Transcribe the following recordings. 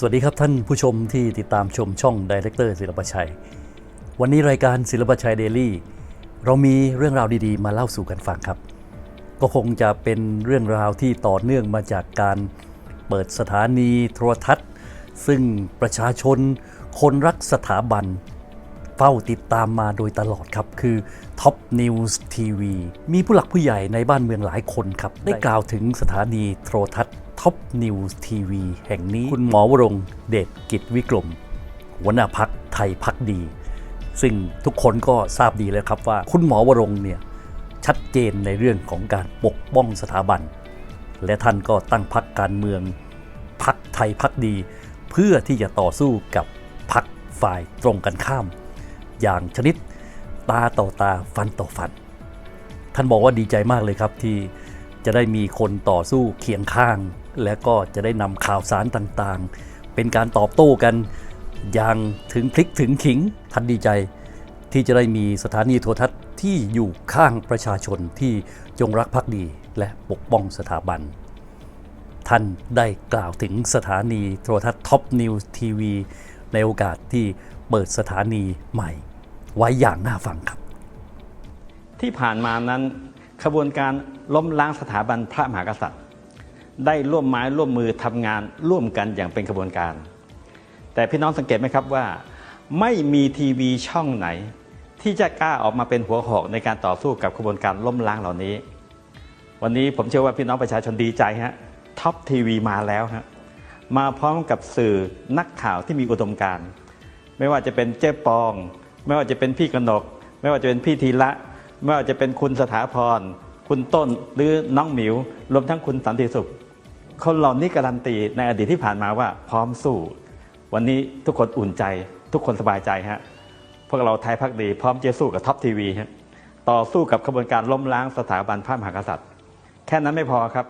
สวัสดีครับท่านผู้ชมที่ติดตามชมช่องดีเลกเตอร์ศิลปชัย วันนี้รายการศิลปชัยเดลี่เรามีเรื่องราวดีๆ มาเล่าสู่กันฟังครับ ก็คงจะเป็นเรื่องราวที่ต่อเนื่องมาจากการเปิดสถานีโทรทัศน์ ซึ่งประชาชนคนรักสถาบัน เฝ้าติดตามมาโดยตลอดครับ คือ Top News TV มีผู้หลักผู้ใหญ่ในบ้านเมืองหลายคนครับ ได้กล่าวถึงสถานีโทรทัศน์ Top News TV แห่งนี้คุณหมอวรงเดชกิจวิกรม หัวหน้าพักไทยพักดี ซึ่งทุกคนก็ทราบดีแล้วครับว่า คุณหมอวรงเนี่ยชัดเจนในเรื่องของการปกป้องสถาบัน และท่านก็ตั้งพักการเมืองพักไทยพักดี เพื่อที่จะต่อสู้กับพักฝ่ายตรงกันข้าม อย่างชนิดตาต่อตาฟันต่อฟัน ท่านบอกว่าดีใจมากเลยครับที่จะได้มีคนต่อสู้เคียงข้าง และก็จะได้นำข่าวสารต่างๆ เป็นการตอบโต้กันอย่างถึงพลิกถึงขิงท่านดีใจ ที่จะได้มีสถานีโทรทัศน์ที่อยู่ข้างประชาชนที่จงรักภักดีและปกป้องสถาบัน ท่านได้กล่าวถึงสถานีโทรทัศน์ท็อปนิวส์ทีวีในโอกาสที่เปิดสถานีใหม่ ไว้อย่างน่าฟังครับ ที่ผ่านมานั้นขบวนการล้มล้างสถาบันพระมหากษัตริย์ ได้ร่วมไม้ร่วมมือทำงานร่วมกันอย่างเป็นขบวนการ แต่พี่น้องสังเกตไหมครับว่า ไม่มีทีวีช่องไหน ที่จะกล้าออกมาเป็นหัวหอกในการต่อสู้กับขบวนการล้มล้างเหล่านี้ วันนี้ผมเชื่อว่าพี่น้องประชาชนดีใจฮะท็อปทีวีมาแล้วฮะมาพร้อมกับสื่อนักข่าวที่มีอุดมการณ์ไม่ว่าจะเป็นเจ๊ปอง ไม่ว่าจะเป็นพี่กนก ไม่ว่าจะเป็นพี่ธีระไม่ว่าจะเป็นคุณสถาพร คุณต้นหรือน้องหมิว รวมทั้งคุณสันติสุข คนเหล่านี้การันตีในอดีตที่ผ่านมาว่าพร้อมสู้ วันนี้ทุกคนอุ่นใจ ทุกคนสบายใจฮะพวกเราไทยพักดีพร้อมจะสู้กับท็อปทีวีฮะต่อสู้กับขบวนการล้มล้างสถาบันพระมหากษัตริย์ แค่นั้นไม่พอครับ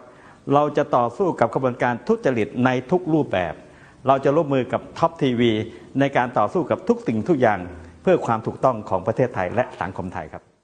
เราจะต่อสู้กับขบวนการทุจริตในทุกรูปแบบ เราจะร่วมมือกับท็อปทีวีในการต่อสู้กับทุกสิ่งทุกอย่าง เพื่อความถูกต้องของประเทศไทยและสังคมไทยครับ